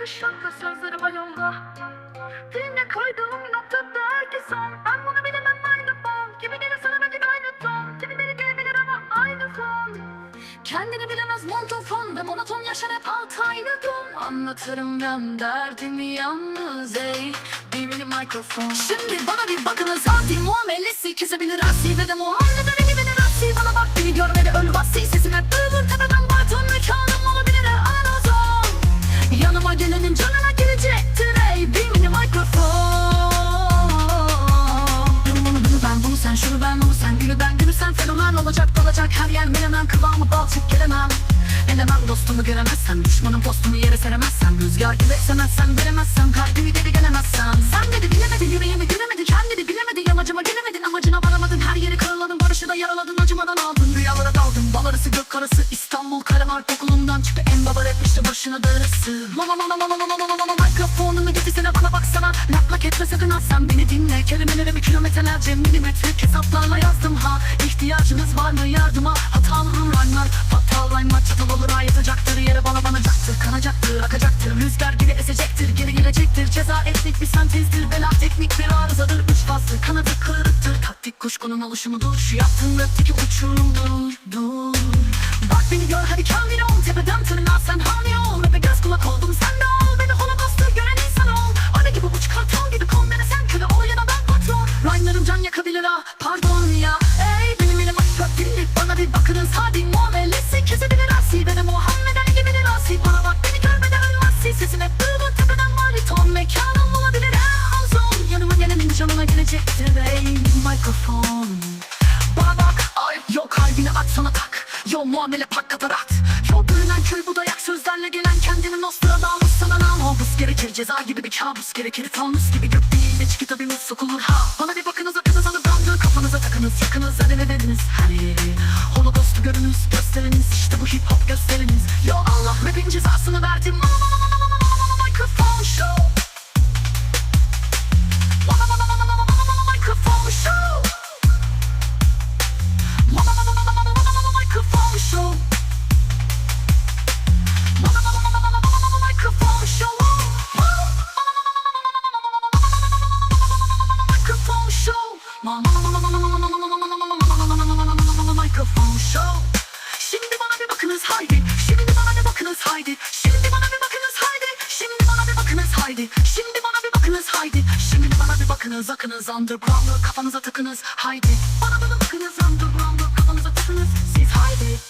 bakış sözleri var yolda Diline koyduğum noktada herkes son. Ben bunu bilemem aynı Gibi gelir sana belki aynı ton. Kimi beni gelebilir ama aynı fon. Kendini bilemez montofon. Ve monoton yaşar hep alt aynı ton. Anlatırım ben derdimi yalnız ey. Bir mini mikrofon? Şimdi bana bir bakınız. Hadi muamelesi kesebilir. Asi Ve de Muhammed'in fenomen olacak dolacak Her yer menemen kıvamı balçık gelemem Elemem dostumu göremezsem Düşmanın postumu yere seremezsem Rüzgar gibi esemezsem veremezsem Kalbimi geri gelemezsem Sen dedi bilemedi yüreğimi gülemedi Kendini bilemedi yamacıma gelemedin Amacına varamadın her yeri kırıladın Barışı da yaraladın acımadan aldın Rüyalara daldın bal arası gök karası İstanbul Karamark okulundan çıktı En baba rap işte başına darısı Mama mama mama mama mama mama baksana Lak etme sakın ha. Sen beni dinle. Kelimelerimi kilometrelerce milimetrik hesaplarla yazdım ha. İhtiyacınız var mı? Yardıma Hatalı rhyme'lar Fatal rhyme'lar çatal olur ayıtacaktır Yere bana banacaktır kanacaktır akacaktır. Rüzgar gibi esecektir geri gelecektir. Ceza etnik bir sentezdir Bela teknik bir arızadır. Üç faslı kanadı kırıktır. Taktik kuşkunun oluşumudur Şu yaptığın rapteki uçurumdur Dur. Bak beni gör hadi kamil ol pardon ya Ey benim elim açık dinle bana bir bakınız Hadi muamelesi. Kesebilir asi Benim Muhammeden gibi bir asi. Bana bak beni görmeden ölmezsi Sesim hep ıvı tepeden bariton Mekanım olabilir. Ha azon Yanıma gelenin canına gelecektir ey mikrofon. Bana bak ay yok kalbini aç sana tak. Yo muamele pak katarat Yo bölünen köy bu dayak sözlerle gelen kendini Nostradamus sana namus gerekir Ceza gibi bir kabus gerekir. Fanus gibi gök değil içki tabi sokulur ha Bana bir bakınız yakınız yakınız hadi ne dediniz hani Holocaust görünüz gösteriniz işte bu hip hop gösteriniz Yo Allah rapin cezasını verdim Mikrofon show Mikrofon. show. Şimdi bana bir bakınız haydi. Şimdi bana bir bakınız haydi. Şimdi bana bir bakınız haydi. Şimdi bana bir bakınız haydi. Şimdi bana bir bakınız haydi. Şimdi bana bir bakınız akınız Underground'ı kafanıza takınız haydi. Bana bana bakınız underground'ı kafanıza takınız Siz haydi.